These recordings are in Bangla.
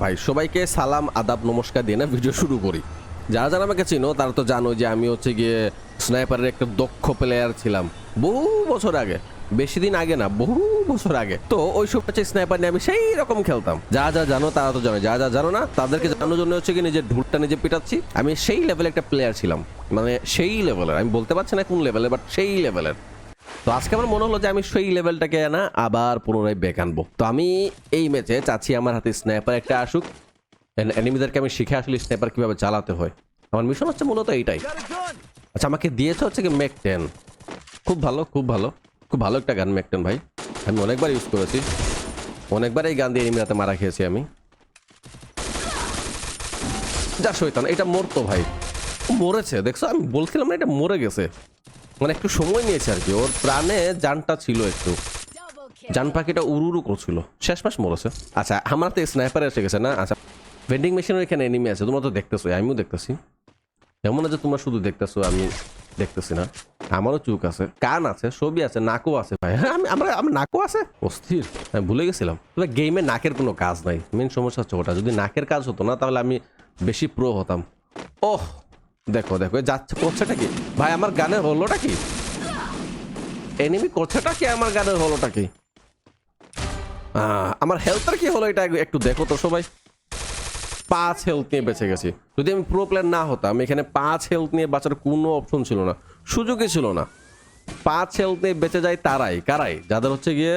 ভাই, সবাইকে সালাম, আদাব, নমস্কার দিয়ে না ভিডিও শুরু করি। যারা যারা আমাকে চিনো, তারা তো জানো যে আমি হচ্ছে গিয়ে স্নাইপারের একটা দক্ষ প্লেয়ার ছিলাম বহু বছর আগে। বেশি দিন আগে না, বহু বছর আগে। তো ওই সব হচ্ছে স্নাইপার নিয়ে আমি সেই রকম খেলতাম। যা যা জানো, তারা তো জানো। যা যা জানো না, তাদেরকে জানানোর জন্য হচ্ছে কি নিজের ঢুটটা নিজে পিটাচ্ছি। আমি সেই লেভেলের একটা প্লেয়ার ছিলাম। মানে সেই লেভেলের আমি বলতে পারছি না কোন লেভেলের বাট সেই লেভেলের তো আজকে আমার মনে হলো যে আমি সেই লেভেলটাকে না আবার পুনরায় বেক আনব। তো আমি এই ম্যাচে চাচ্ছি আমার হাতে স্ন্যাপার একটা আসুক। এনিমিদেরকে আমি শিখে আসলে স্ন্যাপার কীভাবে চালাতে হয়। আমার মিশন হচ্ছে মূলত এইটাই। আচ্ছা আমাকে দিয়েছে হচ্ছে কি ম্যাক টেন খুব ভালো খুব ভালো। খুব ভালো একটা গান ম্যাক টেন ভাই। আমি অনেকবার ইউজ করেছি। অনেকবার এই গান দিয়ে এনিমিরাতে মারা খেয়েছি আমি। যা শৈতান এটা মরতো ভাই। মরেছে, দেখছ? আমি বলছিলাম না এটা মরে গেছে। মানে একটু সময় নিয়েছে আর কি। ওর প্রাণে জানটা ছিল একটু। জান পাখিটা উড়ু উড়ু করছিল। শেষ মাস মরেছে আচ্ছা আমার তো স্নাইপার এসে গেছে না? আচ্ছা ভেন্ডিং মেশিনের এখানে এনিমি আছে। তোমরা তো দেখতেছো আমিও দেখতেছি। এমন যে তোমরা শুধু দেখতেছো, আমি দেখতেছি না। আমারও চুক আছে, কান আছে, সবই আছে, নাকও আছে ভাই। হ্যাঁ আমি আমরা আমার নাকও আছে? অস্থির। আমি ভুলে গেছিলাম। তবে গেমে নাকের কোনো কাজ নাই। মেন সমস্যা হচ্ছে ওটা। যদি নাকের কাজ হতো না, তাহলে আমি বেশি প্রো হতাম। ওহ! দেখো দেখো যাচ্ছে করছেটা কি? ভাই, আমার গানের হলোটা কি? এনিমি করছেটা কি আমার গানের হলোটা কি? আমার হেলথের কি হলো এটা একটু দেখো তো সবাই। পাঁচ হেলথ নিয়ে বেঁচে গেছি। যদি আমি প্রো প্লেয়ার না হতাম, এখানে পাঁচ হেলথ নিয়ে বাঁচার কোনো অপশন ছিল না। সুযোগই ছিল না। পাঁচ হেলথ নিয়ে বেঁচে যায় তারাই, কারাই? যাদের হচ্ছে গিয়ে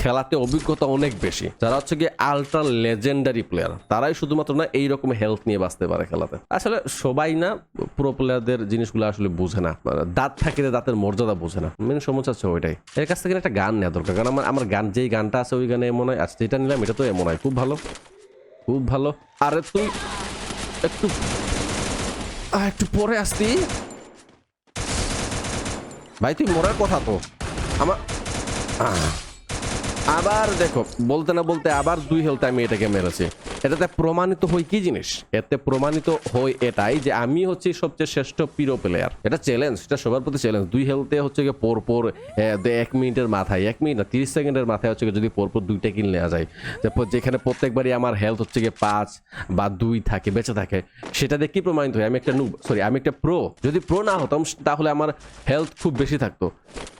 খেলাতে অভিজ্ঞতা অনেক বেশি। যারা হচ্ছে গিয়ে আলট্রা লেজেন্ডারি প্লেয়ার তারাই শুধুমাত্র না এইরকম হেলথ নিয়ে বাঁচতে পারে খেলাতে। আসলে সবাই না প্রো প্লেয়ারদের জিনিসগুলো আসলে বুঝে না। দাঁত থাকিলে দাঁতের মর্যাদা বুঝে না। মেন সমস্যা হচ্ছে ওইটাই। এর কাছ থেকে একটা গান নেওয়া দরকার। কারণ আমার আমার গান, যেই গানটা আছে ওই গানে এমন হয়। আচ্ছা যেটা নিলাম এটা তো এমন হয়। খুব ভালো। খুব ভালো। আরে তুই একটু একটু পরে আসতি। ভাই, তুই মরার কথা তো। আমার আবার দেখো বলতে না বলতে আবার দুই হেলতে আমি এটাকে মেরেছি। এটাতে প্রমাণিত হই কি জিনিস? এতে প্রমাণিত হই এটাই যে আমি হচ্ছি সবচেয়ে শ্রেষ্ঠ পিরো প্লেয়ার এটা চ্যালেঞ্জ এটা সবার প্রতি চ্যালেঞ্জ দুই হেলতে হচ্ছে গিয়ে পর পর এক মিনিটের মাথায়, এক মিনিট না, তিরিশ সেকেন্ডের মাথায় হচ্ছে যদি পর পর দুইটা কিল নেওয়া যায় যেখানে প্রত্যেকবারই আমার হেলথ হচ্ছে গিয়ে পাঁচ বা দুই থাকে, বেঁচে থাকে, সেটা দিয়ে কি প্রমাণিত হয়? আমি একটা নু সরি আমি একটা প্রো যদি প্রো না হতাম, তাহলে আমার হেলথ খুব বেশি থাকতো।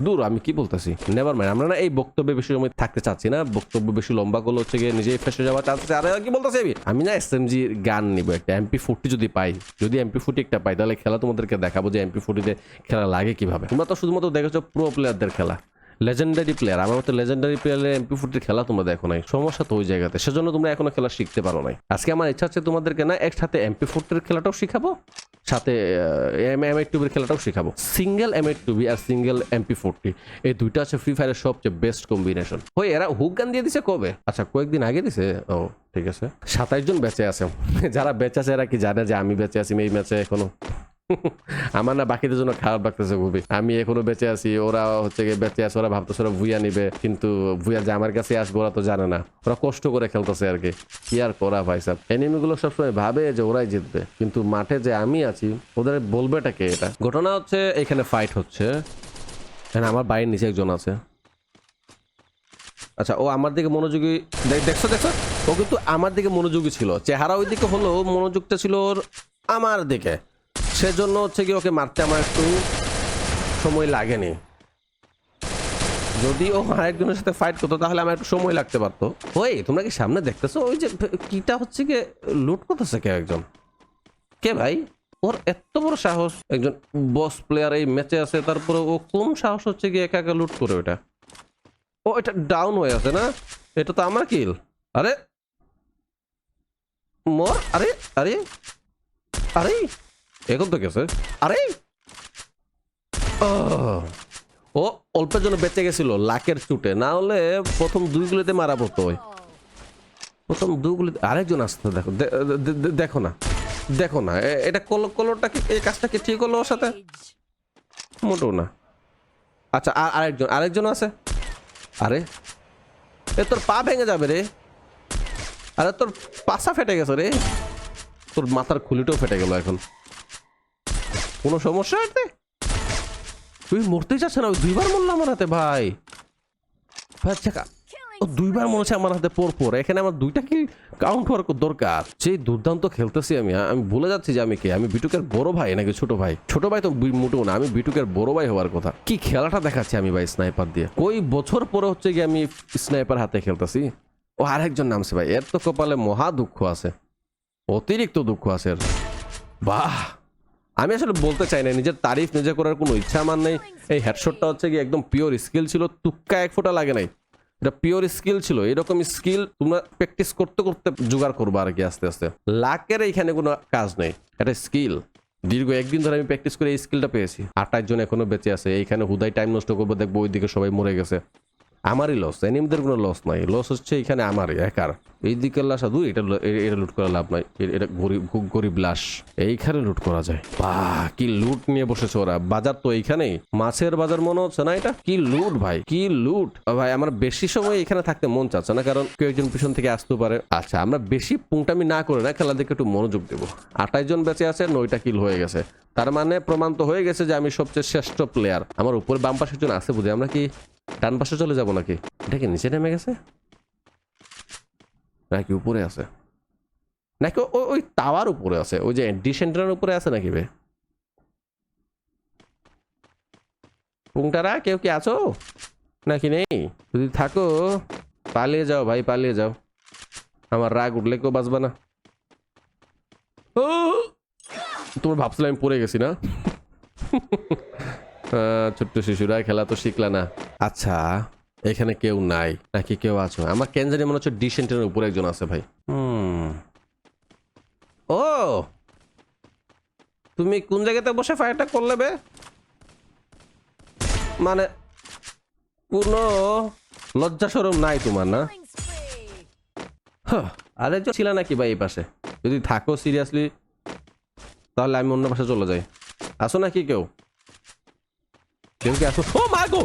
দূর, আমি কি বলতেছি? নেভার মাইন্ড আমরা না এই বক্তব্যে বেশি সময় থাকতে চাচ্ছি না। বক্তব্য বেশি লম্বা করলে হচ্ছে গিয়ে নিজেই ফেসে যাওয়ার চান্স আছে। আরে কি বলতেছি আমি আমি না এস এমজি গান নিব একটা এমপি ফোরটি যদি পাই, যদি এমপি ফোরটি একটা পাই, তাহলে খেলা তোমাদেরকে দেখাবো যে এমপি ফোরটিতে খেলা লাগে কীভাবে। তোমরা তো শুধুমাত্র দেখেছ প্রো প্লেয়ারদের খেলা লেজেন্ডারি প্লেয়ার আমার মতো লেজেন্ডারি প্লেয়ারের এমপি ফুটির খেলা তোমরা দেখো নাই, সমস্যা তো ওই জায়গাতে, সেজন্য তোমরা এখনও খেলা শিখতে পারো নাই। আজকে আমার ইচ্ছা হচ্ছে তোমাদেরকে না একসাথে এমপি ফুটের খেলাটাও শিখাবো সাথে এম এম এইট টুবির খেলাটাও শেখাবো। Single M eight two B আর সিঙ্গেল এমপি ফোরটি এই দুইটা আছে ফ্রি ফায়ারের সবচেয়ে বেস্ট কম্বিনেশন হয়ে, এরা হুক গান দিয়ে দিছে কবে? আচ্ছা কয়েকদিন আগে দিছে। ও, ঠিক আছে। সাতাইশ জন বেঁচে আছে। যারা বেঁচে আছে, এরা কি জানে যে আমি বেঁচে আছি এই ম্যাচে এখনও? আমার না বাকিদের জন্য খারাপ লাগতেছে খুবই। আমি এখনও বেঁচে আছি, ওরা হচ্ছে গিয়ে বেঁচে আছে, ওরা ভাবতেছে ওরা ভুইয়া নিবে, কিন্তু ভুইয়া যে আমার কাছে আসবে, ওরা তো জানে না। ওরা কষ্ট করে খেলতেছে আর কি। কি আর করা ভাই সাহেব এনিমিগুলো সবসময় ভাবে যে ওরাই জিতবে। কিন্তু মাঠে যে আমি আছি, ওদের বলবেটা কে এটা? ঘটনা হচ্ছে এখানে ফাইট হচ্ছে। এখানে আমার বাড়ির নিচে একজন আছে। আচ্ছা ও আমার দিকে মনোযোগী দেখ- দেখছ দেখছ? ও কিন্তু আমার দিকে মনোযোগী ছিল। চেহারা ওই দিকে হলো মনোযোগটা ছিল ওর আমার দিকে। সেজন্য হচ্ছে কি ওকে মারতে আমার একটু সময় লাগেনি। যদি ও আরেকজনের সাথে ফাইট করতো, তাহলে আমার একটু সময় লাগতে পারতো। ওই, তোমরা কি সামনে দেখতেছো? ওই যে কিটা হচ্ছে কি, লুট করতেছে কেউ একজন? কে ভাই? ওর এত বড় সাহস। একজন বস প্লেয়ার এই ম্যাচে আছে, তারপরে ও কোন সাহস হচ্ছে কি একা একা লুট করে ওটা ও, এটা ডাউন হয়ে আছে না? এটা তো আমার কিল আরে! মর! আরে! আরে! আরে! এখন তো গেছে আরে! ও অল্পের জন্য বেঁচে গেছিল লাকের চুটে না হলে প্রথম দুই গুলিতে মারা পড়তো ওই প্রথম দুই গুলিতে আরেকজন আসতো দেখো দেখো না দেখো না এটা কলো কলোটা কি এই কাজটা কি ঠিক হলো ওর সাথে? মোটেও না আচ্ছা আর আরেকজন আরেকজন আছে? আরে? এ তোর পা ভেঙে যাবে রে। আরে তোর পাশা ফেটে গেছে রে। তোর মাথার খুলিটাও ফেটে গেল এখন। কোনো সমস্যা আছে? তুই মরতেই চাচ্ছে না দুইবার মরলাম আমার হাতে, ভাই। ভাই ও দুইবার মনে হচ্ছে আমার হাতে পর পর এখানে আমার দুইটা কি কাউন্ট হওয়ার দরকার। সেই দুর্দান্ত খেলতেছি আমি আমি ভুলে যাচ্ছি যে আমি কে? আমি বিটুকের বড় ভাই নাকি ছোট ভাই? ছোট ভাই তো মোটেও না, আমি বিটুকের বড় ভাই হওয়ার কথা। কি খেলাটা দেখাচ্ছি আমি ভাই স্নাইপার দিয়ে? কই বছর পরে হচ্ছে গিয়ে আমি স্নাইপার হাতে খেলতেছি? ও আরেকজন নামছে ভাই, এর তো কপালে মহা দুঃখ আছে। অতিরিক্ত দুঃখ আছে। বাহ! আমি আসলে বলতে চাই না, নিজের তারিফ নিজে করার কোনো ইচ্ছা আমার নেই। এই হেডশটটা হচ্ছে কি একদম পিওর স্কিল ছিল, তুক্কা এক ফোঁটা লাগে নাই। এটা পিওর স্কিল ছিল, এরকম স্কিল তোমরা প্র্যাকটিস করতে করতে জোগাড় করব আর কি আস্তে আস্তে। লাকের এইখানে কোনো কাজ নেই, এটা স্কিল দীর্ঘ একদিন ধরে আমি প্র্যাকটিস করে এই স্কিলটা পেয়েছি। আঠাশ জন এখনও বেঁচে আছে, এইখানে হুদাই টাইম নষ্ট করব, দেখব ওইদিকে সবাই মরে গেছে। আমারই লস এনিমদের কোনো লস নাই। লস হচ্ছে এখানে আমারই, একার। এই দিকের লাশ আদু এটা এটা লুট করা লাভ নাই। এটা গরিব গরিব লাশ। এইখানে লুট করা যায়। বাহ কি লুট নিয়ে বসেছে ওরা। বাজার তো এইখানেই। মাছের বাজার মনে হচ্ছে না এটা? কি লুট ভাই? কি লুট ভাই, আমার বেশি সময় এখানে থাকতে মন চাচ্ছে না, কারণ কেউ একজন পিছন থেকে আসতে পারে। আচ্ছা আমরা বেশি পুংটামি না করে না খেলা দিকে একটু মনোযোগ দেবো। আঠাশ জন বেঁচে আছে, নয়টা কিল হয়ে গেছে। তার মানে প্রমাণ তো হয়ে গেছে যে আমি সবচেয়ে শ্রেষ্ঠ প্লেয়ার আমার উপরে বাম পাশে জন আছে বুঝি আমরা কি ডান পাশে চলে যাব নাকি? এটা কি নিচে নেমে গেছে? নাকি উপরে আছে? নাকি ওই ওই টাওয়ার উপরে আছে? ওই যে ডিসেন্টারের উপরে আছে নাকি বে? পুংটারা, কেউ কি আছো? নাকি নেই? যদি থাকো, পালিয়ে যাও ভাই, পালিয়ে যাও। আমার রাগ উঠলে কেউ বাঁচবে না। তোমার ভাবছিলাম আমি পড়ে গেছি না? ছোট্ট শিশুরা খেলা তো শিখলা না। আচ্ছা। এখানে কেউ নাই নাকি কেউ আছো? আমার কেন জানি মনে হচ্ছে ডিসেন্টের উপরে একজন আছে ভাই। হুম। ও! তুমি কোন জায়গাতে বসে ফায়ারটা করলে বে? মানে কোনো লজ্জা সরম নাই তোমার না? হাহ, আরেকজন ছিল নাকি ভাই এই পাশে? যদি থাকো সিরিয়াসলি তাহলে আমি অন্য পাশে চলে যাই। আসো নাকি কেউ? কেউ কি আসো? ও, মা গো!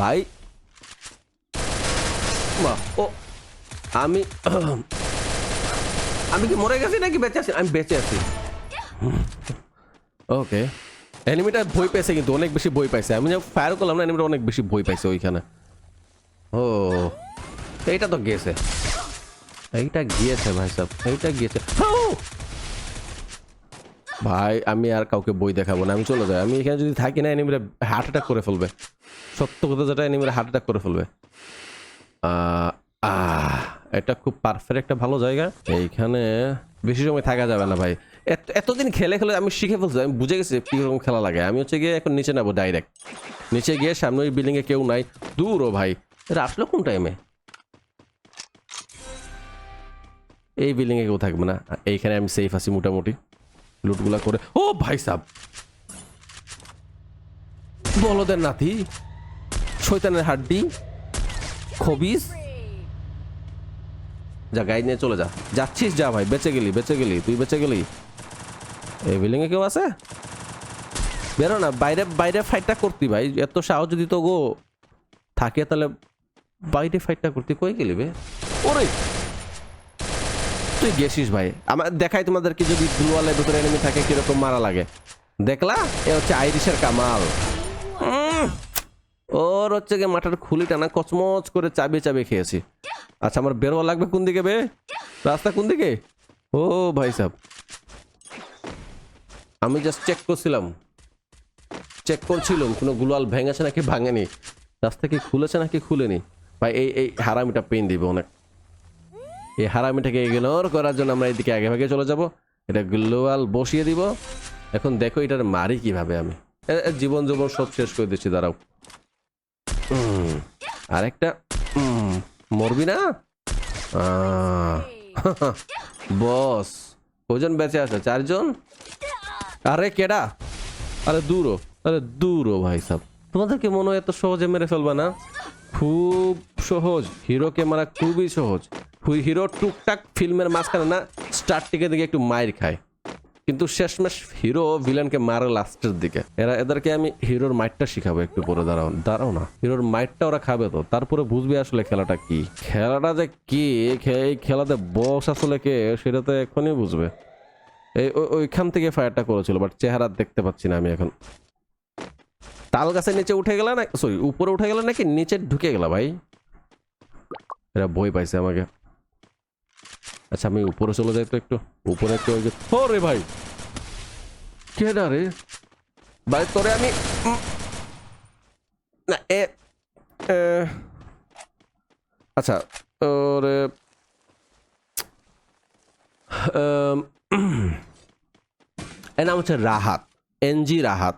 ভাই! ও, আমি আমি কি মরে গেছি নাকি বেঁচে আছি? আমি বেঁচে আছি। ওকে। এনিমিটা ভয় পেয়েছে কিন্তু, অনেক বেশি ভয় পাইছে। আমি যে ফায়ার করলাম না এনিমিটা অনেক বেশি ভয় পাইছে ওইখানে। ও, এইটা তো গিয়েছে এইটা গিয়েছে, ভাই সাহেব এইটা গিয়েছে! ভাই, আমি আর কাউকে বই দেখাবো না, আমি চলে যাই। আমি এখানে যদি থাকি না, এনিমিরা হার্ট অ্যাটাক করে ফেলবে। সত্য কথা যেটা, এনিমিরা হার্ট অ্যাটাক করে ফেলবে। এটা খুব পারফেক্ট একটা ভালো জায়গা। এইখানে বেশি সময় থাকা যাবে না ভাই। এতদিন খেলে খেলে আমি শিখে ফেলছি, আমি বুঝে গেছি কীরকম খেলা লাগে। আমি হচ্ছে গিয়ে এখন নিচে নেব ডাইরেক্ট নিচে গিয়ে সামনে ওই বিল্ডিং এ কেউ নাই। দূর ও ভাই। এটা আসলো কোন টাইমে এই বিল্ডিং এ কেউ থাকবে না। এইখানে আমি সেফ আছি মোটামুটি। লুটগুলা করে। ও ভাই সাব। বলদের নাতি শৈতানের হাড্ডি, খবিস। যা গাইড নিয়ে চলে যা। যাচ্ছিস যা ভাই, বেঁচে গেলি বেঁচে গেলি, তুই বেঁচে গেলি। এই বিল্ডিং এ কেউ আছে? বেরো না, বাইরে বাইরে ফাইটটা করতি ভাই, এত সাহস যদি তো গো থাকে তাহলে বাইরে ফাইটটা করতি, কই গেলি বে? ওরে! তুই গেছিস ভাই? আমার দেখাই তোমাদেরকে যদি দুয়ালের ভিতরে এনিমি থাকে কীরকম মারা লাগে। দেখলা? এ হচ্ছে আইরিশের কামাল। ওর হচ্ছে গিয়ে মাথার খুলিটা না কচমচ করে চাবিয়ে চাবিয়ে খেয়েছি। আচ্ছা আমার বেরোয়া লাগবে কোন দিকে বে? রাস্তা কোন দিকে? ও ভাই সাহেব আমি জাস্ট চেক করছিলাম। চেক করছিলাম, কোনো গুলাল ভেঙেছে নাকি ভাঙেনি? রাস্তা কি খুলেছে নাকি খুলেনি? ভাই, এই এই হারামিটা পেন দিবে অনেক। এই হারামিটাকে ইগনোর করার জন্য আমরা এইদিকে আগে ভাগে চলে যাব। এটা গ্লোয়াল বসিয়ে দিব। এখন দেখো এটার মারি কীভাবে আমি। জীবন জীবন সব শেষ করে দিচ্ছি, দাঁড়াও। আরেকটা। মরবি না? বস, কজন বেঁচে আছে? চারজন? আরে, কেডা? আরে দূরও আরে দূরও ভাই সাহ তোমাদেরকে মনে হয় এত সহজে মেরে ফেলবে না? খুব সহজ। হিরোকে মারা খুবই সহজ। হুই হিরো টুকটাক ফিল্মের মাঝখানে না স্টার্ট থেকে দিকে একটু মায়ের খায়। কিন্তু শেষমেশ হিরো ভিলেনকে মারে লাস্টের দিকে। এরা, এদেরকে আমি হিরোর মাইটটা শিখাবো একটু পরে, দাঁড়াও দাঁড়াও না। হিরোর মাইটটা ওরা খাবে তো? তারপরে বুঝবে আসলে খেলাটা কি। খেলাটা যে কি? এই খেলাতে বস আসলে কে? সেটা তো এখনই বুঝবে। এই ওই- ওইখান থেকে ফায়ারটা করেছিল বাট চেহারা দেখতে পাচ্ছি না আমি এখন। তাল গাছের নিচে উঠে গেল না সরি উপরে উঠে গেল নাকি নিচে ঢুকে গেল ভাই? এরা ভয় পাইছে আমাকে। আচ্ছা আমি উপরে চলে যাই তো একটু। উপরে একটু ওই যে রে ভাই! কে না রে? ভাই, তোরে আমি না, এ আচ্ছা ওরে এর নাম হচ্ছে রাহাত, এনজি রাহাত।